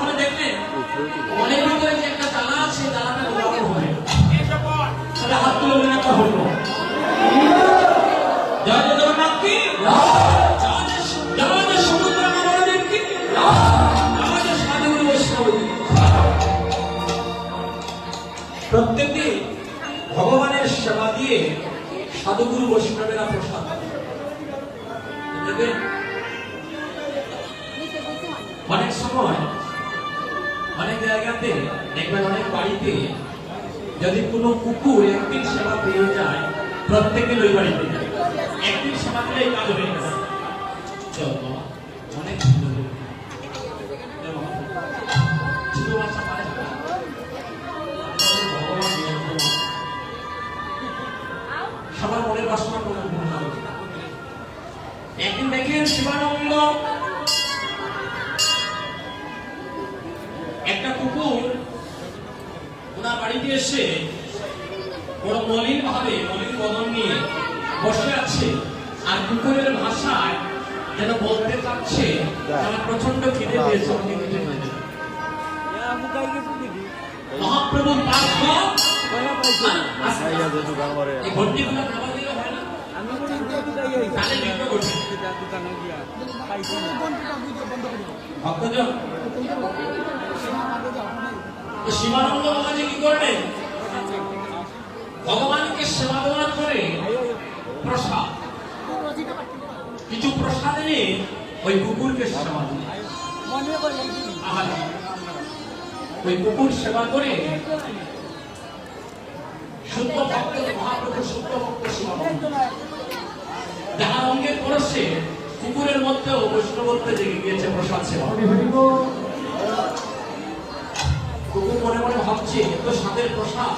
তাহলে দেখবেন মনের ভিতরে যে একটা জ্বালা আছে তাহলে হাত তুলে মনে একটা হলো। জয় জয় জগন্নাথ কি? জয় জয় সু- জয় জয় সমুদ্র নবদ্বীপ কি? জয় জয় বৈষ্ণব কি? ভগবানের সেবা দিয়ে সাধুগুরু বৈষ্ণবেরা প্রসাদ অনেক সময় জায়গাতে, দেখবেন অনেক বাড়িতে যদি কোনো কুকুর একদিন সেবা পেয়ে যায় প্রত্যেকে ওই বাড়িতে একদিন সেবা পেলে কাজ হয়ে গেছে চল অনেক। সবার মনের বাসনা একদিন দেখেন শিবানন্দ এসে বড় মলিন ভাবে, মলিন বদন নিয়ে বসে আছে আর কুকুরের ভাষায় যেন বলতে যে আমার প্রচণ্ড খিদে পেয়েছে। মহাপ্রভুর শিবানন্দ বাবাজি কি করলেন ভগবানকে সেবা দেওয়ার পরে প্রসাদ। কিছু প্রসাদ এনে ওই কুকুরকে সেবা ওই কুকুর সেবা করে শুদ্ধ ভক্ত, মহাপ্রভু শুদ্ধ ভক্ত শিবানন্দ যাহার অঙ্গে পড়ছে কুকুরের মধ্যেও বৈষ্ণবত্ব জেগে গিয়েছে প্রসাদ সেবা। মনে মনে ভাবছে, এত স্বাদের প্রসাদ,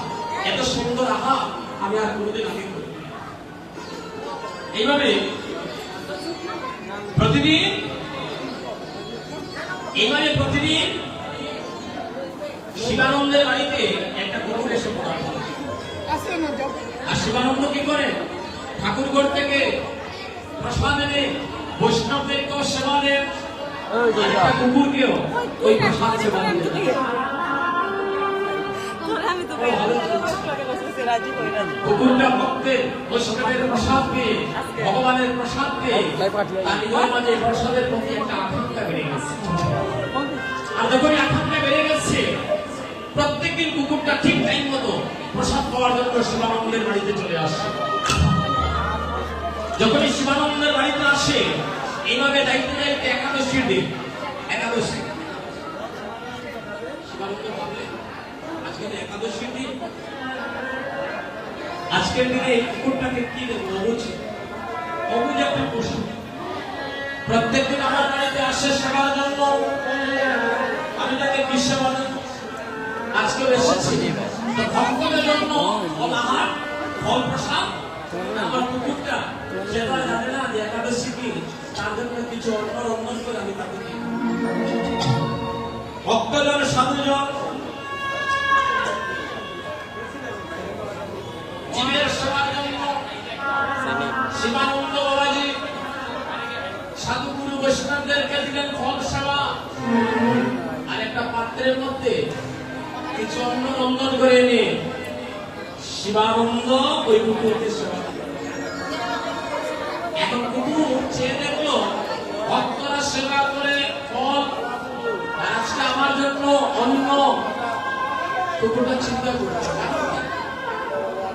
এত সুন্দর আহা আমি আর কোনোদিন আগে করি এইভাবে প্রতিদিন এইভাবে প্রতিদিন শিবানন্দের বাড়িতে একটা কুকুর এসে আর শিবানন্দ কি করে? ঠাকুরগড় থেকে প্রসাদ এনে বৈষ্ণবদেরকেও সেবা দেন কুকুরকেও ওই প্রসাদ সেবা দিয়ে কুকুরটা ভক্তের বৈষ্ণবের প্রসাদ পেয়ে ভগবানের প্রসাদ প্রসাদের প্রতি একটা আকাঙ্ক্ষা বেড়ে গেছে। আর যখন আকাঙ্ক্ষা বেড়ে গেছে, প্রত্যেকদিন কুকুরটা ঠিক টাইম মতো প্রসাদ পাওয়ার জন্য শিবানন্দের বাড়িতে চলে আসে। যখনই শিবানন্দের বাড়িতে আসে, এইভাবে দায়িত্ব দায়িত্ব একাদশীর দিন, একাদশী। শিবানন্দ ভাবলেন আজকে দিন। আজকের দিনে এই কুকুরটাকে কি দেবো? অবুঝ। অবুঝ একটা পশু। প্রত্যেকদিন আমার বাড়িতে আসে সেবার জন্য আমি তাকে কি সেবা দেব? এসেছি। তো ভক্তদের জন্য অনাহার ফল প্রসাদ আমার কুকুরটা সেটা জানে না যে একাদশী কি তার জন্য কিছু অন্য রন্ধন করে আমি তাকে দিই। ভক্তজন সাধুজন সাধুগুরু বৈষ্ণবদেরকে দিলেন ফল সেবা আর একটা পাত্রের মধ্যে কিছু অন্ন রন্ধন করে এনে শিবানন্দ ওই কুকুরকে সেবা এখন কুকুর চেয়ে দেখল ভক্তরা সেবা করে ফল। আজকে আমার জন্য অন্য কুকুরটা চিন্তা করছে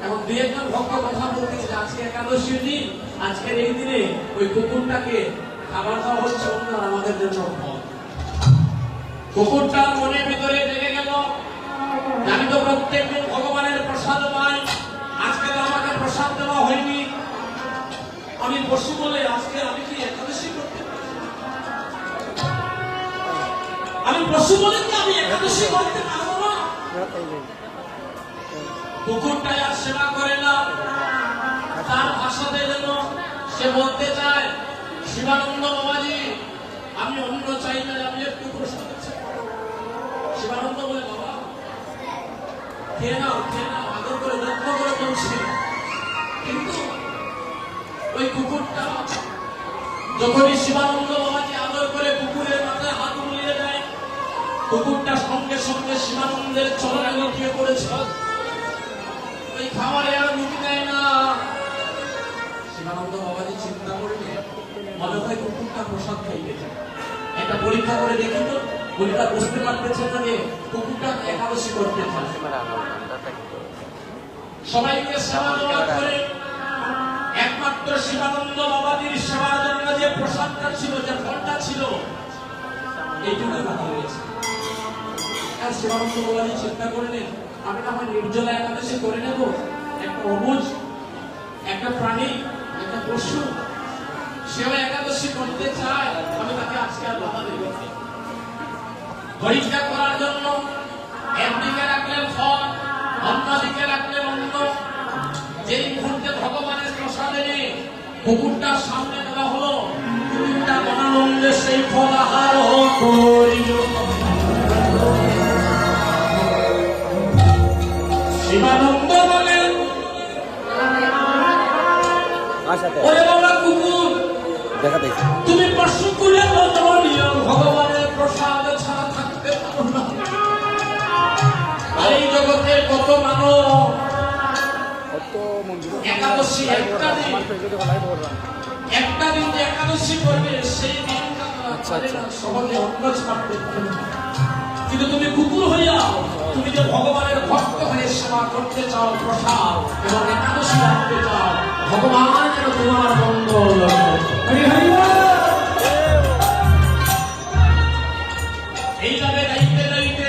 এখন দুই একজন ভক্ত কথা বলতেছে আজকে একাদশীর দিন, আজকের এই দিনে ওই কুকুরটাকে খাবার দেওয়া হচ্ছে অন্য আমাদের জন্য কুকুরটা মনের ভিতরে জেগে গেল। আমি তো প্রত্যেকদিন ভগবানের প্রসাদ পাই আজকে তো আমাকে প্রসাদ দেওয়া হয়নি। আমি পশু বলে আজকে আমি কি একাদশী করতে আমি পশু বলে কি আমি একাদশী করতে পারব না? কুকুরটা আর সেবা করে না। তার ভাষাতে যেন, সে বলতে শিবানন্দ বাবাজি, আমি অন্য চাই না, আমি একটু প্রসাদ চাই। শিবানন্দ বলে, বাবা, খেয়ে নাও খেয়ে নাও, আদর করে যত্ন করে বলছে কিন্তু ওই কুকুরটা যখনই শিবানন্দ বাবাজি আদর করে কুকুরের মাথায় হাত বুলিয়ে দেয়, কুকুরটা সঙ্গে সঙ্গে শিবানন্দের চরণে লুটিয়ে পড়েছে ওই খাবারে আর না শিবানন্দ বাবাজি চিন্তা করলে মনে হয় কুকুরটা প্রসাদ খাইতে যায় একটা পরীক্ষা করে দেখি তো, পরীক্ষা বুঝতে পারতেছে না যে কুকুরটা একাদশী করতে চায় সবাইকে সেবা করে একমাত্র শিবানন্দ বাবাজির সেবার জন্য যে প্রসাদটা ছিল, যে ফলটা ছিল এইটুকু বাকি রয়েছে। আর শিবানন্দ বাবাজি চিন্তা করলেন, আমি না হয় নির্জলা একাদশী করে নেব? একটা অবুজ, একটা প্রাণী পশু সেও একাদশী করতে চায়, আমি তাকে আজকে আর বাধা দেব পরীক্ষা করার জন্য একদিকে রাখলেন ফল, অন্যদিকে রাখলেন অন্য যেই মুহূর্তে ভগবানের প্রসাদে নিয়ে কুকুরটার সামনে দেওয়া হলো, কুকুরটা মনানন্দে সেই ফল আহার করিল। শিবানন্দ ওরে বাবা কুকুর। দেখা দেখি। তুমি পশু কুলে বদলীয় ভগবানের প্রসাদ ছাড়া থাকতে পারো না। এই জগতে কত মানব? একাদশী একটা দিন। একটা দিন যে একাদশী করবে সেই তারা আচ্ছা, আচ্ছা। সহজে অন্ন ছাড়তে পারে না। কিন্তু তুমি কুকুর হইয়া তুমি যে ভগবানের ভক্ত হয়ে সেবা করতে চাও, প্রসাদ এবং একাদশী রাখতে চাও, ভগবান যেন তোমার মঙ্গল দায়িত্বে দায়িত্বে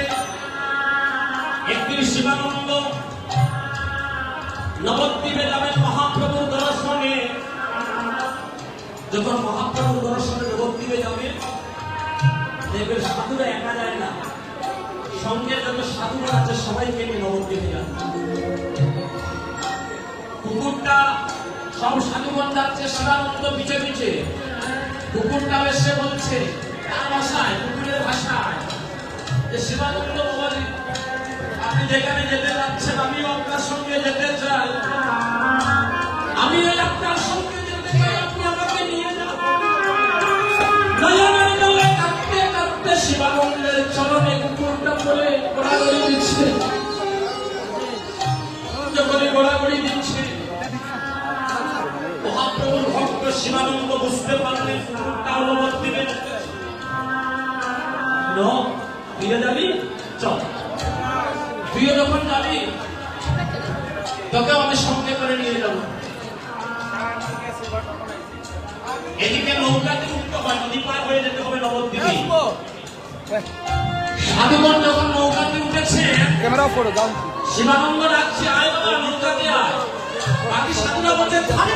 শিবানন্দ নবদ্বীপে যাবেন মহাপ্রভুর দর্শনে। যখন মহাপ্রভুর দর্শনে নবদ্বীপে যাবে, দেখবেন সাধুরা একা যায় না। সঙ্গে যত সাধুরা আছে, সবাইকে নিয়ে নবদ্বীপে যান কুকুরটা সব সাধুগণ যাচ্ছে শিবানন্দ পিছে পিছে। কুকুরটা এসে বলছে, তার ভাষায়, কুকুরের ভাষায়। যে শিবানন্দ বাবাজি আপনি যেখানে যেতে যাচ্ছেন আমি আপনার সঙ্গে যেতে চাই। আমি ওই আপনার সঙ্গে বলে গোড়াগড়ি দিচ্ছে। যখনই গোড়াগড়ি দিচ্ছে। মহাপ্রভুর ভক্ত বুঝতে পারলেন কুকুরটা অনুমতি দেবে ন, ফিরে যাবি? চল। তুইও যখন তোকেও আমি সঙ্গে করে নিয়ে যাব। এদিকে নৌকাতে উঠতে হয়, নদী পার হয়ে যেতে হবে নবদ্বীপে। সাধুগণ যখন নৌকাতে উঠেছে ক্যামেরা ফটো দাও। শিবানন্দ ডাকছে আয় বাবা নৌকাতে আয়। বাকি সাধুরা বলছে থামে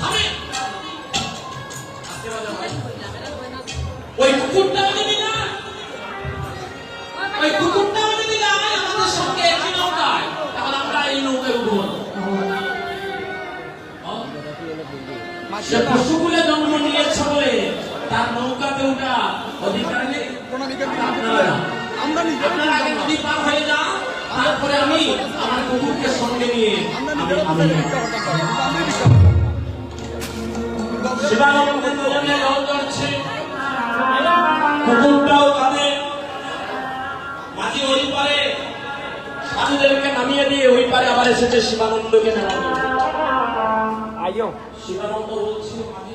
থামে। ওই কুকুরটাও যদি না ওই কুকুরটাও যদি না আমাদের সঙ্গে একই নৌকায় তাহলে আমরা এই নৌকায় উঠবো। সে পশুকুলে জন্ম নিয়েছে বলে তার নৌকাতে উঠা অধিকার আমরা পার হয়ে তারপরে আমি আমার কুকুরকে সঙ্গে নিয়ে আমি- শিবানন্দের জল কুকুরটাও কাঁদে মাঝি ওই পারে সাধুদেরকে নামিয়ে দিয়ে ওই পারে আবার এসেছে শিবানন্দকে নামানো শিবানন্দ বলছে মাঝি